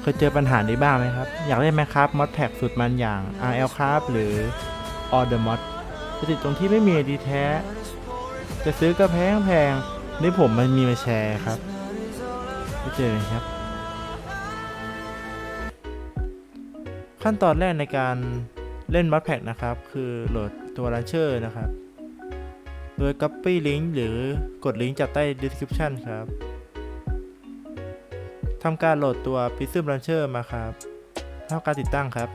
เคยเจอปัญหานี้บ้างไหมครับ อยากเล่นไหมครับมอดแพ็กสุดมันอย่าง RL ครับหรือ All the Mod จะติดตรงที่ไม่มีดีแท้ จะซื้อก็แพงแพงนี่ผมมันมีมาแชร์ครับไปเจอกันครับ ขั้นตอนแรกในการเล่น Mod Pack นะครับ คือโหลดตัว Launcher นะครับ โดย Copy Link หรือกดลิงก์จากใต้ Description ครับ ทำการโหลดตัว Prism Launcher มาครับทำการติดตั้งครับ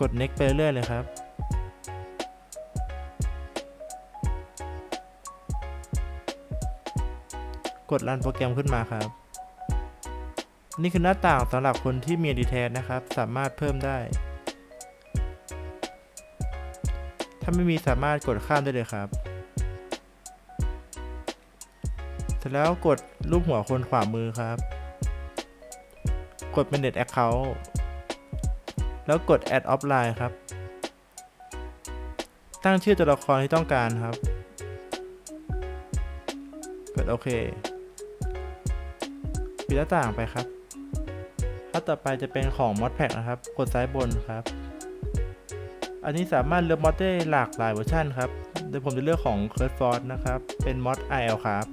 กด next ไปเรื่อยเลยครับกดรันโปรแกรมขึ้นมาครับ นี่คือหน้าต่างสำหรับคนที่มี Edit นะครับ สามารถเพิ่มได้ ถ้าไม่มีสามารถกดข้ามได้เลยครับ เสร็จแล้วกดรูปหัวคนขวามือครับ กด Manage Account แล้วกด Add Offline ครับ ตั้งชื่อตัวละครที่ต้องการครับ กดโอเคปิดหน้าต่างไปครับถ้าต่อไปจะเป็นของ Mod Pack นะครับ กดซ้ายบนครับ อันนี้สามารถเลือกมอดได้หลากหลายเวอร์ชันครับ โดยผมจะเลือกของ c u r s e Force นะครับ เป็นมอด IL ครับ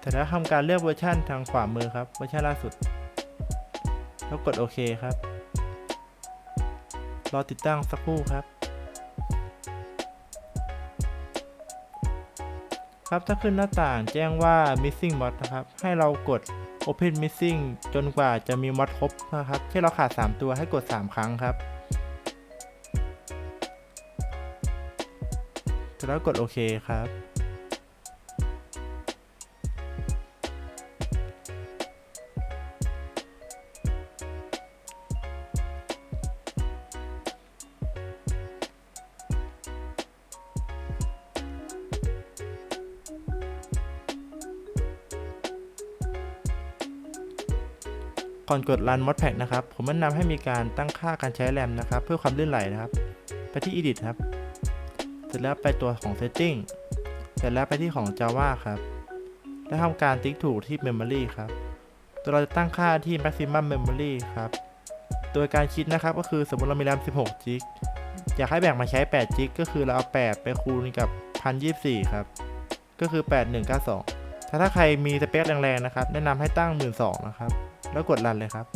แต่ถ้าทำการเลือกเวอร์ชันทางขวามือครับ เวอร์ชันล่าสุด แล้วกดโอเคครับ รอติดตั้งสักครู่ครับครับถ้าขึ้นหน้าต่างแจ้งว่า missing mod นะครับ ให้เรากด open missing จนกว่าจะมีมอดครบนะครับที่เราขาด 3 ตัวให้กด 3 ครั้งครับแล้วกดโอเคครับ ก่อนกด Run Modpack นะครับ ผมแนะนำให้มีการตั้งค่าการใช้แรมนะครับ เพื่อความลื่นไหลนะครับ ไปที่ Edit ครับ เสร็จแล้วไปตัวของ Setting เสร็จแล้วไปที่ของ Java ครับ แล้วทำการติ๊กถูกที่ Memory ครับตัวเราจะตั้งค่าที่ Maximum Memory ครับ โดยการคิดนะครับก็คือสมมติเรามีแรม 16 g b อยากให้แบ่งมาใช้8 g b ก็คือเราเอา 8 ไปคูณกับ 1024 ครับ ก็คือ 8192 ถ้าถ้าใครมีสเปคแรงๆนะครับ แนะนำให้ตั้ง 12,000นะครับ แล้วกดรันเลยครับ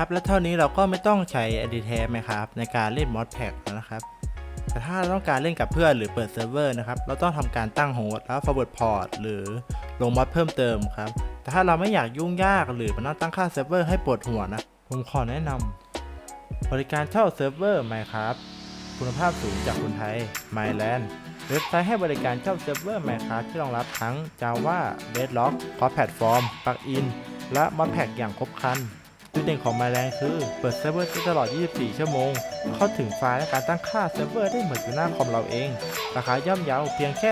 ครับ และเท่านี้เราก็ไม่ต้องใช้ Edit Tab ไหมครับในการเล่น Mod Pack แล้วนะครับ แต่ถ้าเราต้องการเล่นกับเพื่อนหรือเปิดเซิร์ฟเวอร์นะครับ เราต้องทำการตั้งโฮสต์แล้ว forward port หรือลงมอดเพิ่มเติมครับ แต่ถ้าเราไม่อยากยุ่งยากหรือมันต้องตั้งค่าเซิร์ฟเวอร์ให้ปวดหัวนะ ผมขอแนะนำบริการเช่าเซิร์ฟเวอร์ Minecraft คุณภาพสูงจากคนไทย MyLand เว็บไซต์ให้บริการเช่าเซิร์ฟเวอร์ Minecraft ที่รองรับทั้ง Java, Bedrock, Cross Platform, Plugin และ Mod Pack อย่างครบครัน จุดเด่นของ MyLand คือ เปิดเซิร์ฟเวอร์ได้ตลอด 24 ชั่วโมง เข้าถึงไฟล์และการตั้งค่าเซิร์ฟเวอร์ได้เหมือนอยู่หน้าคอมเราเอง ราคาย่อมเยาเพียงแค่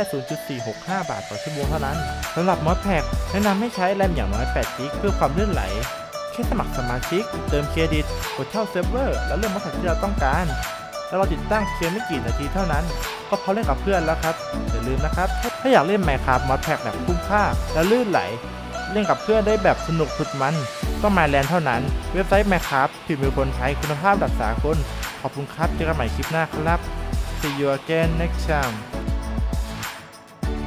0.465 บาทต่อชั่วโมงเท่านั้นสำหรับ Mod Pack แนะนำให้ใช้แรมอย่างน้อย8 g b เพื่อความลื่นไหลแค่สมัครสมาชิก เติมเครดิต กดเช่าเซิร์ฟเวอร์ แล้วเลือกมอดแพ็กที่เราต้องการ แล้วเราติดตั้งเพียงไม่กี่นาทีเท่านั้น ก็พอเล่นกับเพื่อนแล้วครับอย่าลืมนะครับถ้าอยากเล่น Minecraft Mod Pack แบบคุ้มค่าและลื่นไหล เล่นกับเพื่อนได้แบบสนุกสุดมัน ต้องมาแลนเท่านั้น เว็บไซต์ Minecraft พิมพ์มือคนไทยคุณภาพดับสากลขอบคุณครับ เจอกันใหม่คลิปหน้าครับ See you again next time